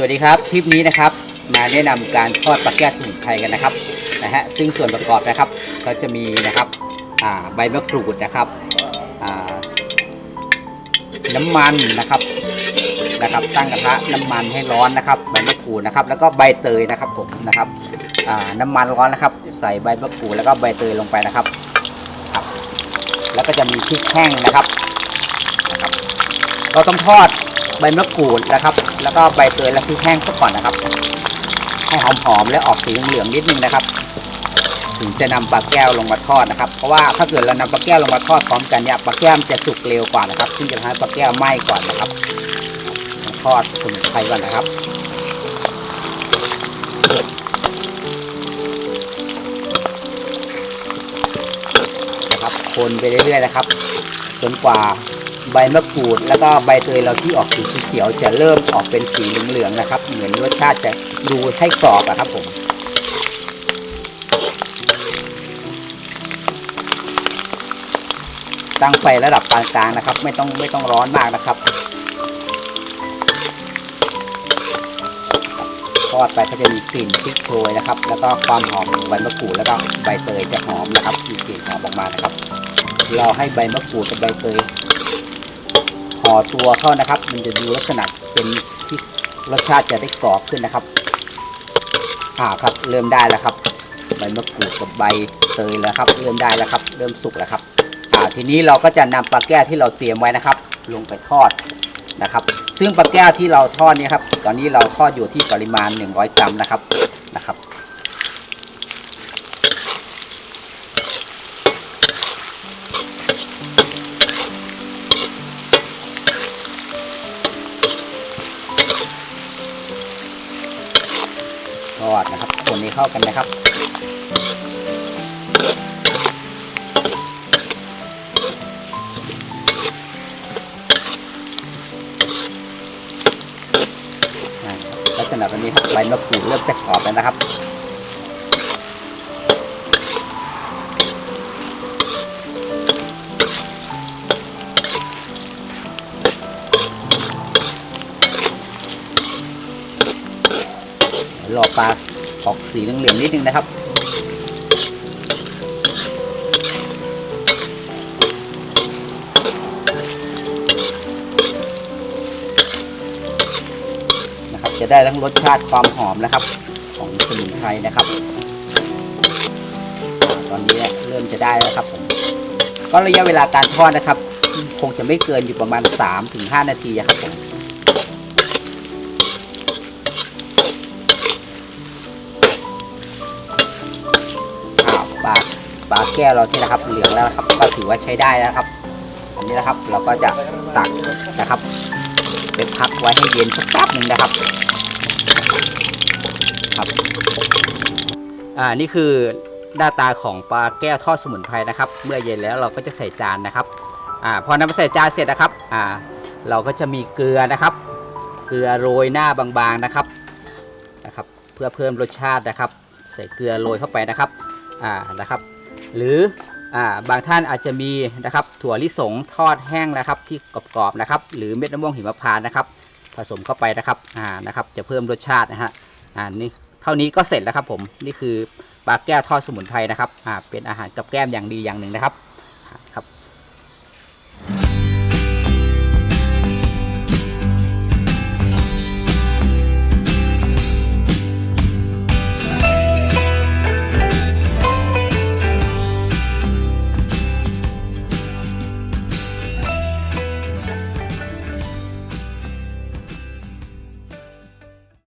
สวัสดีครับทริปนี้นะครับมาแนะนำการทอดปลาแก้วสมุนไพรกันนะครับนะฮะซึ่งส่วนประกอบนะครับก็จะมีนะครับอ่าใบมะกรูดนะครับอ่าน้ำมันนะครับนะครับ ตั้งกระทะน้ำมันให้ร้อนนะครับ ใบมะกรูดนะครับ แล้วก็ใบเตยนะครับผมนะครับอ่าน้ำมันร้อนนะครับ ใส่ใบมะกรูดแล้วก็ใบเตยลงไปนะครับครับ แล้วก็จะมีพริกแห้งนะครับนะครับ เราต้องทอด ใบมะกรูดนะครับ แล้วก็ใบเตยและพริกแห้งสักก่อนนะครับ ให้หอมๆและออกสีเหลืองๆนิดนึงนะครับ ถึงจะนำปลาแก้วลงมาทอดนะครับ เพราะว่าถ้าเกิดเรานำปลาแก้วลงมาทอดพร้อมกันเนี่ยปลาแก้วจะสุกเร็วกว่านะครับซึ่งจะทำให้ปลาแก้วไหม้ก่อนนะครับ ทอดสมุนไพรก่อนนะครับนะครับคนไปเรื่อยๆนะครับ จนกว่า ใบมะกรูด แล้วก็ใบเตยเราที่ออกสีเขียวจะเริ่มออกเป็นสีเหลืองๆนะครับ เหมือนรสชาติจะดูให้กรอบอะครับผมตั้งไฟระดับปานกลางนะครับ ไม่ต้องไม่ต้องร้อนมากนะครับทอดไปก็จะมีกลิ่นพริกโชยนะครับ แล้วก็ความหอมของใบมะกรูดแล้วก็ใบเตยจะหอมนะครับมีกลิ่นหอมออกมานะครับ เราให้ใบมะกรูดกับใบเตย ห่อตัวเข้านะครับ มันจะดูลักษณะเป็นที่รสชาติจะได้กรอบขึ้นนะครับ อ่าครับเริ่มได้แล้วครับ ใบมะกรูดกับใบเตยแล้วครับ เริ่มได้แล้วครับ เริ่มสุกแล้วครับ อ่าทีนี้เราก็จะนำปลาแก้วที่เราเตรียมไว้นะครับ ลงไปทอดนะครับ ซึ่งปลาแก้วที่เราทอดนี่ยครับ ตอนนี้เราทอดอยู่ที่ปริมาณ 100 กรัมนะครับนะครับ อดนะครับคนนี้เข้ากันนะครับ ลักษณะแบบนี้ครับใบมะกรูดเริ่มจะกรอบแล้วนะครับ รอปลาออกสีเหลืองๆนิดนึงนะครับ นะครับ จะได้ทั้งรสชาติความหอมนะครับ ของสมุนไพรนะครับ ตอนนี้เริ่มจะได้แล้วครับผมก็ระยะเวลาการทอดนะครับ คงจะไม่เกินอยู่ประมาณ 3-5 นาทีครับผม ปลาปลาแก้วเราที่นะครับเหลืองแล้วนะครับ ก็ถือว่าใช้ได้แล้วครับ อันนี้นะครับเราก็จะตักนะครับไปพักไว้ให้เย็นสักแป๊บหนึ่งนะครับครับอ่านี่คือหน้าตาของปลาแก้วทอดสมุนไพรนะครับ เมื่อเย็นแล้วเราก็จะใส่จานนะครับอ่าพอนำมาใส่จานเสร็จนะครับอ่าเราก็จะมีเกลือนะครับ เกลือโรยหน้าบางๆนะครับนะครับ เพื่อเพิ่มรสชาตินะครับ ใส่เกลือโรยเข้าไปนะครับ อ่านะครับ หรืออ่าบางท่านอาจจะมีนะครับ ถั่วลิสงทอดแห้งนะครับ ที่กรอบๆนะครับ หรือเม็ดมะม่วงหิมพานต์นะครับ ผสมเข้าไปนะครับอ่านะครับ จะเพิ่มรสชาตินะฮะอ่านี่เท่านี้ก็เสร็จแล้วครับผมนี่คือปลาแก้วทอดสมุนไพรนะครับอ่าเป็นอาหารกับแก้มอย่างดีอย่างหนึ่งนะครับครับ